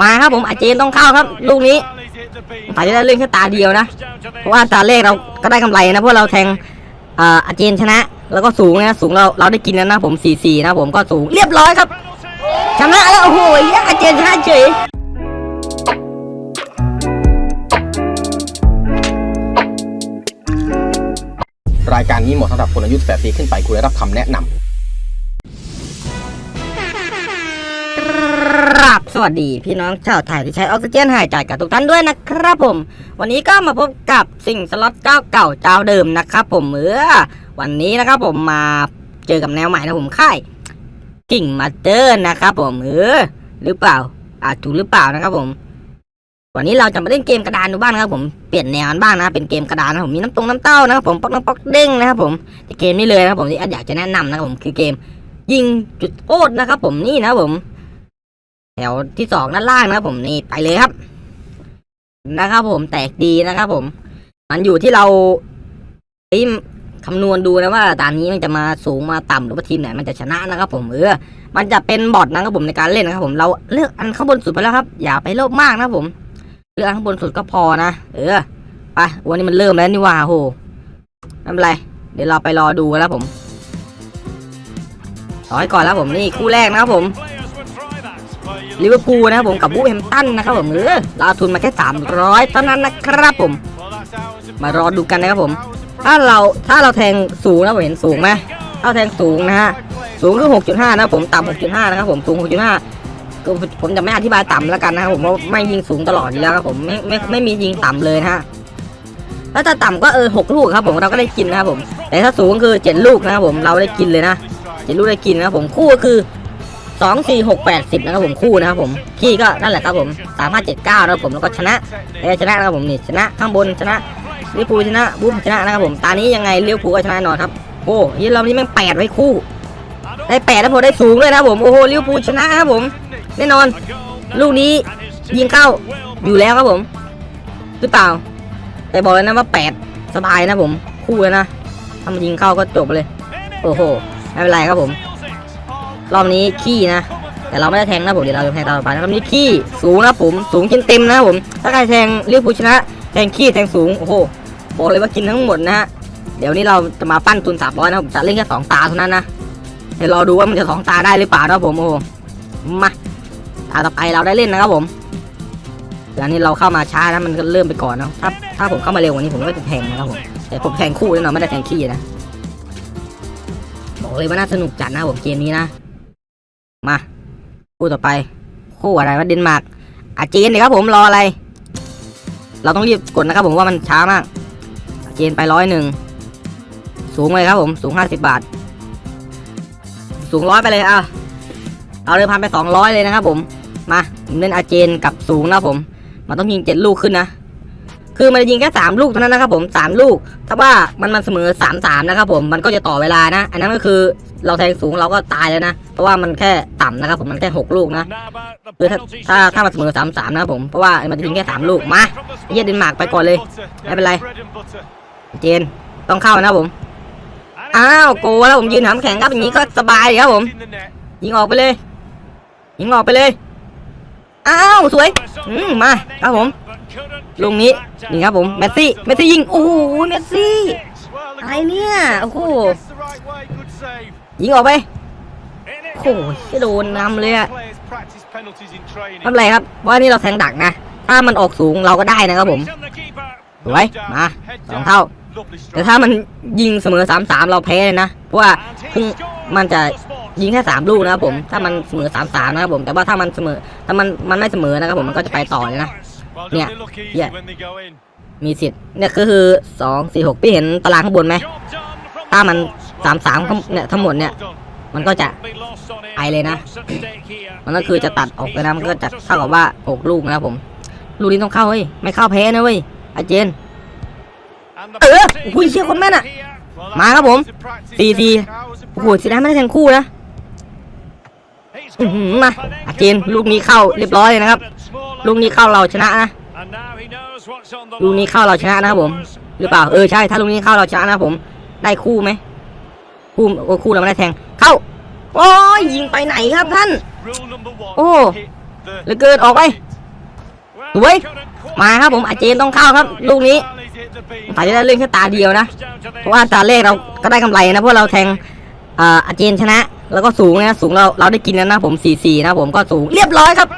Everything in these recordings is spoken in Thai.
มาครับผมอาเจนต้องเข้าครับ ลูกนี้อาจจะได้เล่นแค่ตาเดียวนะเพราะว่าตาแรกเราก็ได้กำไรนะเพราะเราแทงอาเจนชนะ แล้วก็สูงนะสูงเราเราได้กินแล้วนะผม4 4นะผมก็สูงเรียบร้อยครับ ชนะแล้วโอ้โหอาเจนชนะเฉยรายการนี้เหมาะสำหรับคนอายุ18ปีขึ้นไปควรได้รับคำแนะนำ วัสดีพี่น้องชาวไทยที่ใช้ออกซิเจนหายใจกับทุกท่านด้วยนะครับผม วันนี้ก็มาพบกับสิ่งสล็อตเจ้าเก่าเจ้าเดิมนะครับผมเมื่อวันนี้นะครับผมมาเจอกับแนวใหม่นะผมค่ายกิ่งมาเตอร์นะครับผมเออหรือเปล่าอาจถูกหรือเปล่านะครับผม วันนี้เราจะมาเล่นเกมกระดานดูบ้างนะครับผมเปลี่ยนแนวกันบ้างนะเป็นเกมกระดานนะผมมีน้ำตรงน้ำเต้านะครับผมป๊อกน้ำป๊อกเด้งนะครับผมเกมนี้เลยนะครับผมที่อยากจะแนะนำนะครับผมคือเกมยิงจุดโทษนะครับผมนี่นะครับผม ถวที่สองด้านล่างนะครับผมนี่ไปเลยครับ นะครับผมแตกดีนะครับผม มันอยู่ที่เราเอ้ยคำนวณดูนะว่าตอนนี้มันจะมาสูงมาต่ำหรือว่าทีมไหนมันจะชนะนะครับ ผมเออมันจะเป็นบอทนะครับผมในการเล่นนะครับผมเราเลือกอันข้างบนสุดไปแล้วครับ อย่าไปโลภมากนะผมเลือกอันข้างบนสุดก็พอนะเออไปวันนี้มันเริ่มแล้วนี่ว่าโหไม่เป็นไรเดี๋ยวเราไปรอดูแล้วผมรอให้ก่อนแล้วผมนี่คู่แรกนะครับผม ลิเวอร์พูลนะครับผมกับบูแฮมตันนะครับผมเออเราทุนมาแค่ 300เท่านั้นนะครับผม มารอดูกันนะครับผม ถ้าเราถ้าเราแทงสูงนะผมเห็นสูงไหมถ้าแทงสูงนะฮะสูงคือ 6.5 นะครับผมต่ำ6.5 นะครับผมสูง 6.5ก็ผมจะไม่อธิบายต่ำแล้วกันนะครับผมเพราะไม่ยิงสูงตลอดอยู่แล้วครับผมไม่ไม่ไม่มียิงต่ำเลยนะฮะถ้าจะต่ำก็เออ6ลูกครับผมเราก็ได้กินนะครับผม แต่ถ้าสูงคือ7ลูกนะครับผมเราได้กินเลยนะ7ลูกได้กินนะครับผมคู่ก็คือ สองสี่หกแปดสิบนะครับผมคู่นะครับผมพี่ก็นั่นแหละครับผมสามห้าเจ็ดเก้านะครับผมแล้วก็ชนะเอชนะนะครับผมนี่ชนะข้างบนชนะลิเวอร์พูชนะบูมชนะนะครับผมตอนนี้ยังไงลิเวอร์พูก็ชนะแน่นอนครับโอ้ยเรานี่แม่งแปดไว้คู่ ได้แปดแล้วผมได้สูงเลยนะครับผมโอ้โหลิเวอร์พูชนะครับผมแน่นอน ลูกนี้ยิงเข้าอยู่แล้วครับผม หรือเปล่า แต่บอกเลยนะว่าแปดสบายนะผม คู่เลยนะถ้ามันยิงเข้าก็จบเลย โอ้โหไม่เป็นไรครับผม รอบนี้ขี้นะ แต่เราไม่ได้แทงนะผมเดี๋ยวเราจะแทงตาต่อไปนะครับนี่ขี้สูงนะผมสูงกินเต็มนะผม ถ้าใครแทงลิเวอร์พูลชนะแทงขี้แทงสูงโอ้โหบอกเลยว่ากินทั้งหมดนะฮะเดี๋ยวนี้เราจะมาปั้นตุนสามร้อยนะผมจะเล่นแค่สองตาเท่านั้นนะเดี๋ยวรอดูว่ามันจะสองตาได้หรือเปล่านะผมโอ้โหมาตาต่อไปเราได้เล่นนะครับผมเดี๋ยวนี้เราเข้ามาช้านะมันก็เริ่มไปก่อนนะถ้าถ้าผมเข้ามาเร็วกว่านี้ผมก็จะแทงนะครับผมแต่ผมแทงคู่แน่นอนไม่ได้แทงขี้นะบอกเลยว่าน่าสนุกจัดนะผมเกมนี้นะ มาคู่ต่อไป คู่อะไรวะเดนมาร์กอาเจนเลยครับผมรออะไร เราต้องรีบกดนะครับผมว่ามันช้ามากอาเจนไปร้อยหนึ่งสูงเลยครับผมสูงห้าสิบบาท สูงร้อยไปเลยอะเอาเดิมพันไปสองร้อยเลยนะครับผมมาเล่นอาเจนกับสูงนะผม มันต้องยิงเจ็ดลูกขึ้นนะ คือมันจะยิงแค่สามลูกเท่านั้นนะครับผมสามลูก ถ้าว่ามันมันเสมอสามสามนะครับผมมันก็จะต่อเวลานะ อันนั้นก็คือเราแทงสูงเราก็ตายแล้วนะ เพราะว่ามันแค่ต่ำนะครับผมมันแค่หกลูกนะคือถ้าถ้าถ้ามันเสมอสามสามนะครับผมเพราะว่ามันจะยิงแค่สามลูกมาเหี้ยเดนมาร์กไปก่อนเลยไม่เป็นไรเจนต้องเข้านะครับผมอ้าวโกแล้วผมยืนหามแข็งครับอย่างนี้ก็สบายครับผม ยิงออกไปเลย ยิงออกไปเลย อ้าวสวยอืมมาครับผมลูกนี้นี่ครับผมเมสซี่เมสซี่ยิงโอ้โหเมสซี่อะไรเนี่ยโอ้โหยิงออกไปโอ้โหโดนนำเลยอะไม่เป็นไรครับว่านี่เราแทงดักนะถ้ามันออกสูงเราก็ได้นะครับผมสวยมาสองเท่า แต่ถ้ามันยิงเสมอสามสามเราแพ้เลยนะเพราะว่าพิ่งมันจะ ยิงแค่สามลูกนะครับผมถ้ามันเสมอสามสามนะครับผมแต่ว่าถ้ามันเสมอถ้ามันมันไม่เสมอนะครับผมมันก็จะไปต่อเลยนะเนี่ยเนี่ยมีสิทธิ์เนี่ยก็คือสองสี่หกพี่เห็นตารางข้างบนไหมถ้ามันสามสามเนี่ยทั้งหมดเนี่ยมันก็จะไปเลยนะ มันก็คือจะตัดออกเลยนะ มันก็จะเท่ากับว่าหกลูกนะครับผม ลูกนี้ต้องเข้าเฮ้ย ไม่เข้าแพ้นะเว้ย อาเจน เอออุ้อุ้ยเชี่ยคนแม่น่ะ มาครับผมสี่สี่โอ้โหสียดาไม่ได้แทงคู่นะ มาอาเจจนนลูกนี้เข้าเรียบร้อยนะครับ ลูกนี้เข้าเราชนะนะลูกนี้เข้าเราชนะนะครับผม หรือเปล่าเออใช่ถ้าลูกนี้เข้าเราชนะนะผม ได้คู่ไหมคู่โอ้คู่เราไม่ได้แทง เข้า โอ้ยยิงไปไหนครับท่าน โอ้โอ้เหลือเกินออกไปสวยมาครับผมอาเจนต้องเข้าครับ ลูกนี้อาจจะได้เล่นแค่ตาเดียวนะ เพราะว่าตาแรกเราก็ได้กำไรนะเพราะเราแทงอ่าอาเจนชนะ แล้วก็สูงนะสูงเราเราได้กินแล้วนะผม4 4นะผมก็สูงเรียบร้อยครับ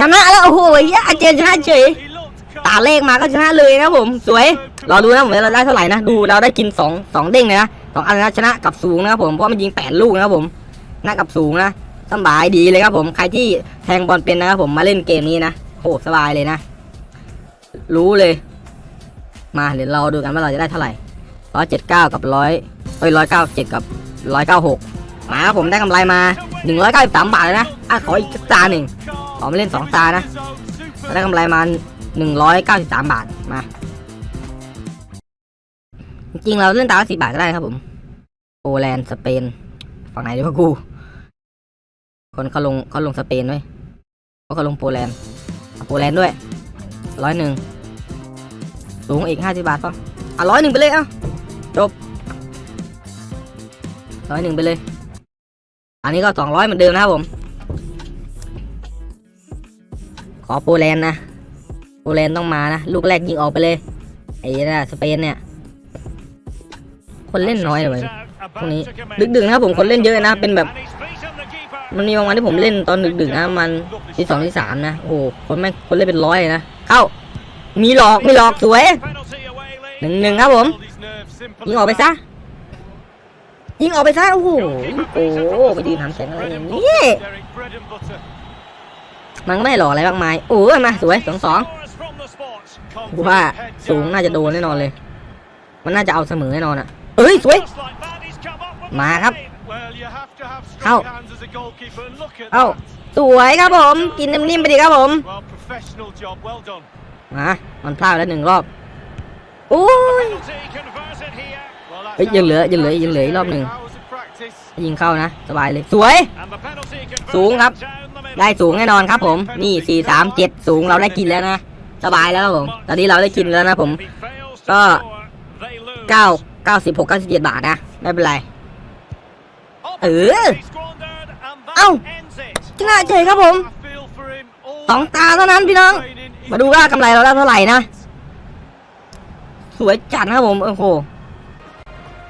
ชนะแล้วโอ้โหยอาเจนชนะเฉยตาเลขมาก็ชนะเลยนะผม สวยรอดูนะผมเราได้เท่าไหร่นะดูเราได้กินสองสองเด้งเลยนะสองอันนะชนะกับสูงนะครับผมเพราะมันยิงแปดลูกนะครับผมชนะกับสูงนะสบายดีเลยครับผมใครที่แทงบอลเป็นนะครับผมมาเล่นเกมนี้นะโอ้สบายเลยนะ รู้เลย มาเดี๋ยวเราดูกันว่าเราจะได้เท่าไหร่ร้อยเจ็ดเก้ากับร้อยเอ้ยร้อยเก้าเจ็ดกับร้อยเก้าหก มาครับผมได้กำไรมาหนึ่งร้อยเก้าสิบสามบาทเลยนะอะขออีกสักตาหนึ่งขอมาเล่นสองตานะ ได้กำไรมา 193 บาทมา จริงเราเล่นตาละสิบาทก็ได้ครับผมโปแลนด์สเปน ฝั่งไหนดีวะกู คนเขาลงเขาลงสเปนด้วยเขาเขาลงโปแลนด์โปแลนด์ด้วยร้อยหนึ่งสูงอีกห้าสิบาทป่ะอะร้อยหนึ่งไปเลยเอ้าจบร้อยหนึ่งไปเลย อันนี้ก็สองร้อยเหมือนเดิมนะครับผม ขอโปแลนด์นะ โปแลนด์ต้องมานะ ลูกแรกยิงออกไปเลย ไอ้น่ะสเปนเนี่ย คนเล่นน้อยเลยพวกนี้ ดึกๆนะครับผม คนเล่นเยอะนะ เป็นแบบ มันมีบางวันที่ผมเล่นตอนดึกๆนะ มันที่สองที่สามนะ โอ้โห คนแม่งคนเล่นเป็นร้อยนะเข้า มีหลอกม่หลอก สวยหนึ่งหนึ่งครับผม ยิงออกไปซะ ยิงออกไปซะโอ้โหโอ้โหไปยืนทำแข่งอะไรอย่างนี้มันก็ไม่หล่ออะไรมากมายโอ้ยมาสวยสองสองว่าสูงน่าจะโดนแน่นอนเลย มันน่าจะเอาเสมอแน่นอนอะเอ้ยสวย มาครับเข้าเอ้าสวยครับผม กินนิ่มๆไปดีครับผมมามันพลาดแล้วหนึ่งรอบโอ้ย เฮ้ยยังเหลือยังเหลือยังเหลืออีกรอบหนึ่งยิงเข้านะ สบายเลย สวย สูงครับ ได้สูงแน่นอนครับผม นี่สี่สามเจ็ดสูงเราได้กินแล้วนะ สบายแล้วครับผม ตอนนี้เราได้กินแล้วนะผม ก็เก้าเก้าสิบหกเก้าสิบเจ็ดบาทนะ ไม่เป็นไร เออ เอ้าชนะเฉยครับผมสองตาเท่านั้นพี่น้อง มาดูว่ากำไรเราได้เท่าไหร่นะ สวยจัดนะครับผม โอ้โห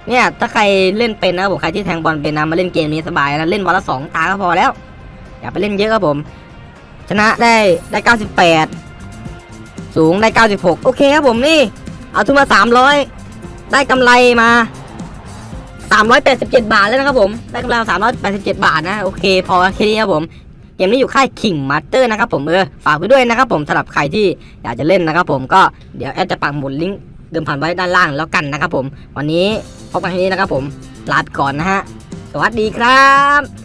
เนี่ยถ้าใครเล่นเป็นนะครับผมใครที่แทงบอลเป็นนะมาเล่นเกมนี้สบายนะเล่นวันละสองตาก็พอแล้ว อย่าไปเล่นเยอะครับผม ชนะได้ได้ 98 สูงได้ 96 โอเคครับผมนี่ เอาทุนมา 300 ได้กำไรมา 387 บาทแล้วนะครับผม ได้กำไรมา387 บาทนะ โอเค พอแค่นี้ครับผมเกมนี้อยู่ค่ายคิงมาสเตอร์นะครับผมเออฝากไปด้วยนะครับผมสำหรับใครที่อยากจะเล่นนะครับผมก็เดี๋ยวแอดจะปักหมุดลิงก์ เดิมผ่านไว้ด้านล่างแล้วกันนะครับผม วันนี้พบกันที่นี้นะครับผมลาไปก่อนนะฮะสวัสดีครับ